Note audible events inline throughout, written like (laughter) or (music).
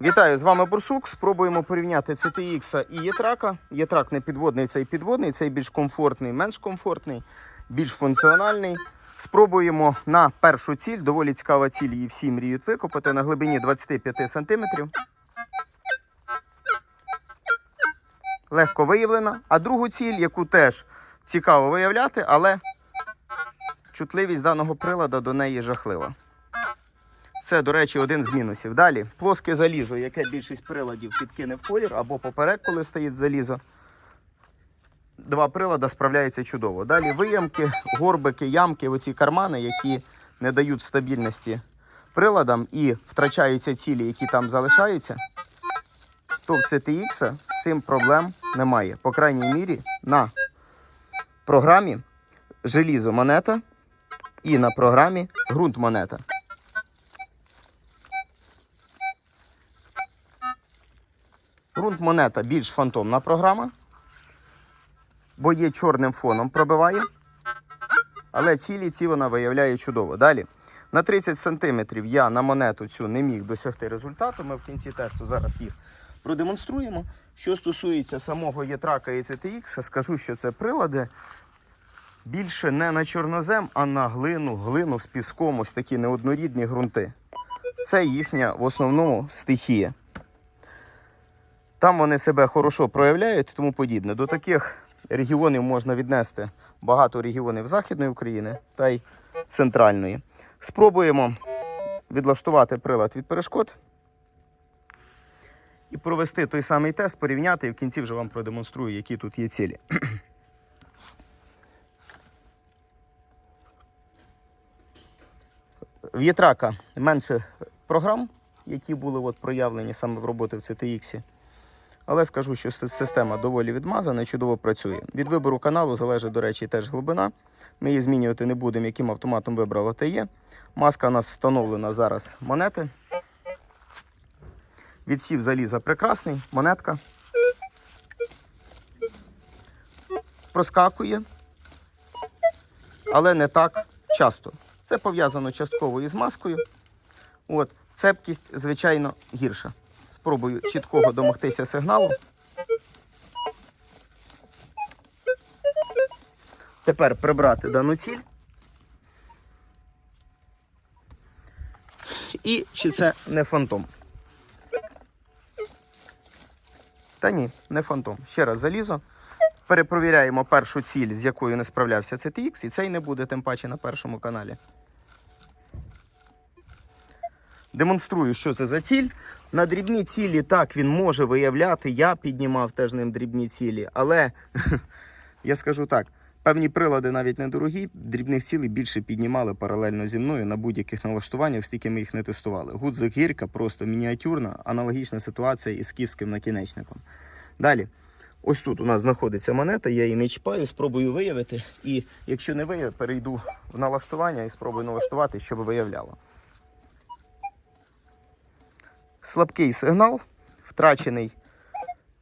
Вітаю, з вами Бурсук. Спробуємо порівняти CTX і Єтрака. Єтрак не підводний, цей підводний, цей більш комфортний, менш комфортний, більш функціональний. Спробуємо на першу ціль, доволі цікава ціль, її всі мріють викопати на глибині 25 см. Легко виявлена. А другу ціль, яку теж цікаво виявляти, але чутливість даного прилада до неї жахлива. Це, до речі, один з мінусів. Далі плоске залізо, яке більшість приладів підкине в колір або поперек, коли стоїть залізо. Два прилада справляються чудово. Далі виямки, горбики, ямки, оці кармани, які не дають стабільності приладам і втрачаються цілі, які там залишаються. То в CTX з цим проблем немає. По крайній мірі на програмі желізо монета і на програмі ґрунт монета. Грунт монета більш фантомна програма, бо є чорним фоном пробиває. Але цілі ці вона виявляє чудово. Далі, на 30 см я на монету цю не міг досягти результату. Ми в кінці тесту зараз їх продемонструємо. Що стосується самого Єтрака і CTX, скажу, що це прилади більше не на чорнозем, а на глину, глину з піском, ось такі неоднорідні ґрунти. Це їхня в основному стихія. Там вони себе хорошо проявляють тому подібне. До таких регіонів можна віднести багато регіонів Західної України та й центральної. Спробуємо відлаштувати прилад від перешкод і провести той самий тест, порівняти і в кінці вже вам продемонструю, які тут є цілі. В Єтрака менше програм, які були от проявлені саме в роботи в CTX. Але скажу, що система доволі відмазана і чудово працює. Від вибору каналу залежить, до речі, теж глибина. Ми її змінювати не будемо, яким автоматом вибрала те є. Маска у нас встановлена зараз монети. Відсів заліза прекрасний, монетка. Проскакує, але не так часто. Це пов'язано частково із маскою. От, цепкість, звичайно, гірша. Спробую чіткого домогтися сигналу. Тепер прибрати дану ціль. І чи це не фантом? Та ні, не фантом. Ще раз залізо. Перепровіряємо першу ціль, з якою не справлявся CTX, і цей не буде, тим паче на першому каналі. Демонструю, що це за ціль. На дрібні цілі так він може виявляти. Я піднімав теж ним дрібні цілі, але (laughs) я скажу так: певні прилади навіть недорогі, дрібних цілей більше піднімали паралельно зі мною на будь-яких налаштуваннях, стільки ми їх не тестували. Гудзик гірка просто мініатюрна, аналогічна ситуація із київським накінечником. Далі. Ось тут у нас знаходиться монета, я її не чіпаю, спробую виявити. І якщо не виявив, перейду в налаштування і спробую налаштувати, щоб виявляло. Слабкий сигнал, втрачений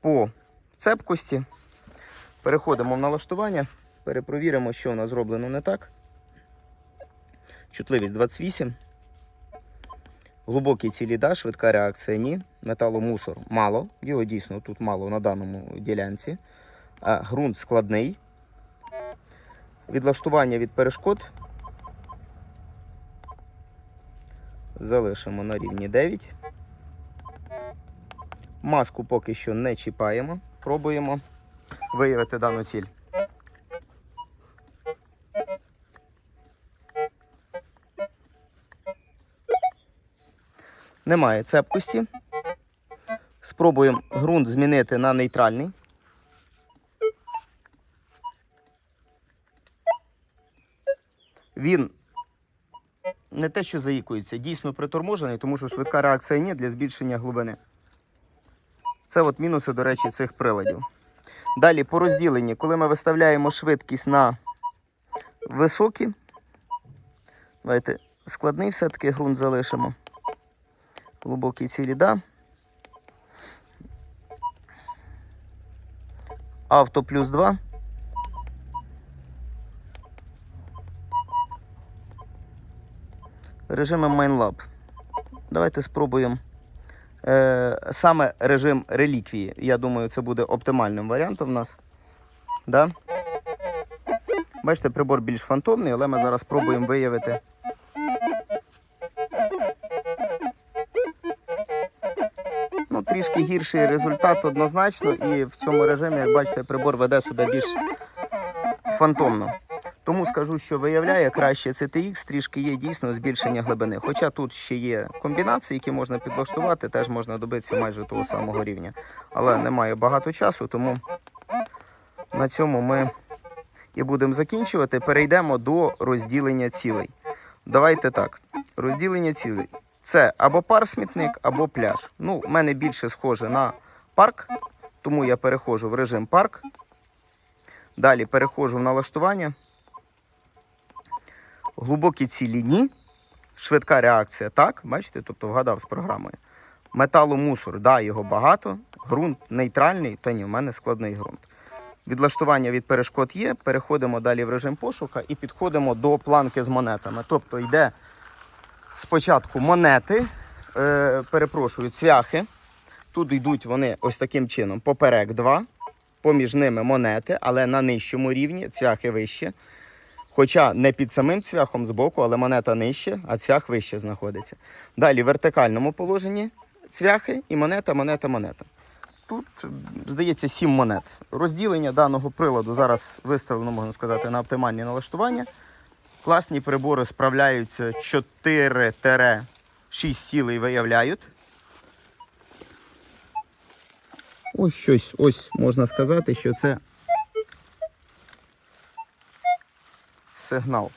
по цепкості. Переходимо в налаштування, перепровіримо, що у нас зроблено не так. Чутливість 28. Глибокий цілі да, швидка реакція ні. Металомусор мало. Його дійсно тут мало на даному ділянці. А, ґрунт складний. Відлаштування від перешкод. Залишимо на рівні 9. Маску поки що не чіпаємо. Пробуємо виявити дану ціль. Немає цепкості. Спробуємо ґрунт змінити на нейтральний. Він не те, що заїкується, дійсно приторможений, тому що швидка реакція ні для збільшення глибини. Це от мінуси, до речі, цих приладів. Далі по розділенні, коли ми виставляємо швидкість на високі, давайте складний все-таки ґрунт залишимо. Глибокі цілі, да. Авто плюс 2. Режимом MineLab. Давайте спробуємо саме режим реліквії. Я думаю, це буде оптимальним варіантом в нас. Да? Бачите, прибор більш фантомний, але ми зараз спробуємо виявити. Ну, трішки гірший результат однозначно, і в цьому режимі, як бачите, прибор веде себе більш фантомно. Тому скажу, що виявляє краще CTX, трішки є дійсно збільшення глибини. Хоча тут ще є комбінації, які можна підлаштувати, теж можна добитися майже того самого рівня. Але немає багато часу, тому на цьому ми і будемо закінчувати. Перейдемо до розділення цілей. Давайте так. Розділення цілей. Це або пар-смітник, або пляж. Ну, в мене більше схоже на парк, тому я переходжу в режим парк. Далі переходжу в налаштування. Глибокі цілі ні. Швидка реакція так. Бачите, тобто вгадав з програмою. Металомусор, да, його багато. Ґрунт нейтральний, та ні, в мене складний ґрунт. Відлаштування від перешкод є. Переходимо далі в режим пошука і підходимо до планки з монетами. Тобто йде спочатку монети, е, перепрошую, цвяхи. Тут йдуть вони ось таким чином: поперек 2, поміж ними монети, але на нижчому рівні, цвяхи вище. Хоча не під самим цвяхом збоку, але монета нижче, а цвях вище знаходиться. Далі в вертикальному положенні цвяхи і монета, монета, монета. Тут, здається, 7 монет. Розділення даного приладу зараз виставлено, можна сказати, на оптимальні налаштування. Класні прибори справляються 4-6 цілей виявляють. Ось щось, ось можна сказати, що це сигнал.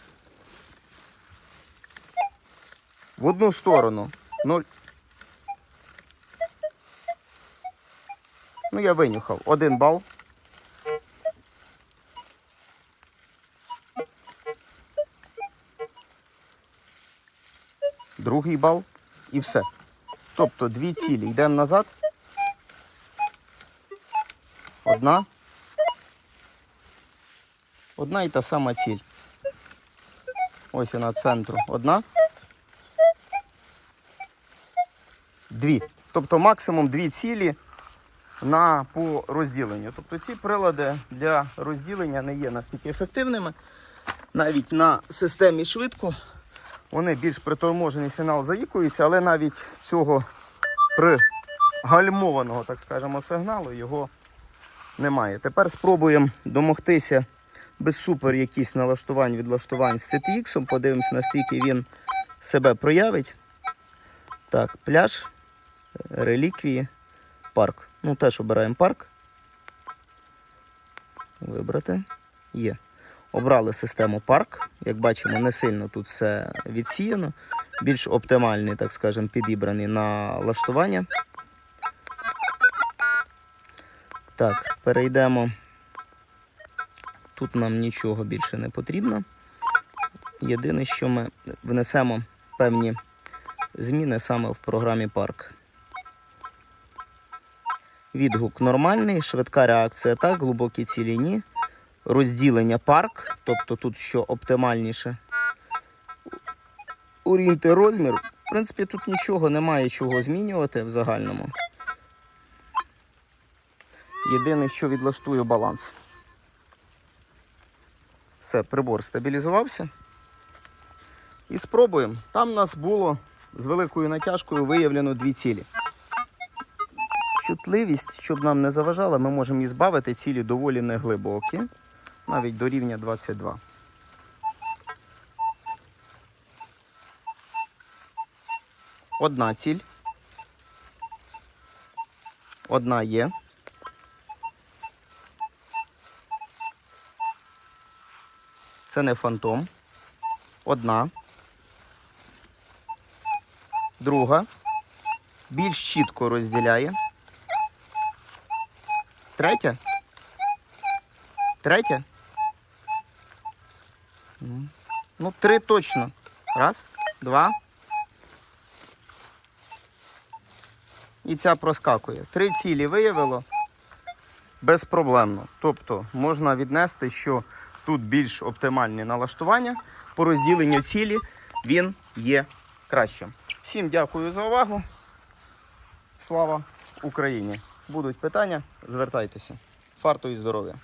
В одну сторону 0. Ну, я винюхав. Один бал. Другий бал і все. Тобто дві цілі. Йдемо назад. Одна. Одна і та сама ціль. Ось вона центру. Одна. Дві. Тобто максимум дві цілі на по розділенню. Тобто ці прилади для розділення не є настільки ефективними. Навіть на системі швидко вони більш приторможений сигнал заїкуються, але навіть цього пригальмованого, так скажемо, сигналу його немає. Тепер спробуємо домогтися без супер якісь налаштувань, відлаштувань з CTX. Подивимося, наскільки він себе проявить. Так, пляж, реліквії, парк. Ну, теж обираємо парк. Вибрати. Є. Обрали систему парк. Як бачимо, не сильно тут все відсіяно. Більш оптимальний, так скажемо, підібраний на лаштування. Так, перейдемо. Тут нам нічого більше не потрібно. Єдине, що ми внесемо певні зміни саме в програмі парк. Відгук нормальний, швидка реакція так, глибокі цілі ні. Розділення парк, тобто тут що оптимальніше. Орієнти розмір. В принципі, тут нічого немає чого змінювати в загальному. Єдине, що відлаштую баланс. Все, прибор стабілізувався. І спробуємо. Там у нас було з великою натяжкою виявлено дві цілі. Чутливість, щоб нам не заважала, ми можемо її збавити. Цілі доволі неглибокі, навіть до рівня 22. Одна ціль. Одна є. Це не фантом. Одна. Друга. Більш чітко розділяє. Третя. Третя. Ну, три точно. Раз, два. І ця проскакує. Три цілі виявило безпроблемно. Тобто можна віднести, що тут більш оптимальні налаштування. По розділенню цілі він є кращим. Всім дякую за увагу. Слава Україні! Будуть питання, звертайтеся. Фарту і здоров'я!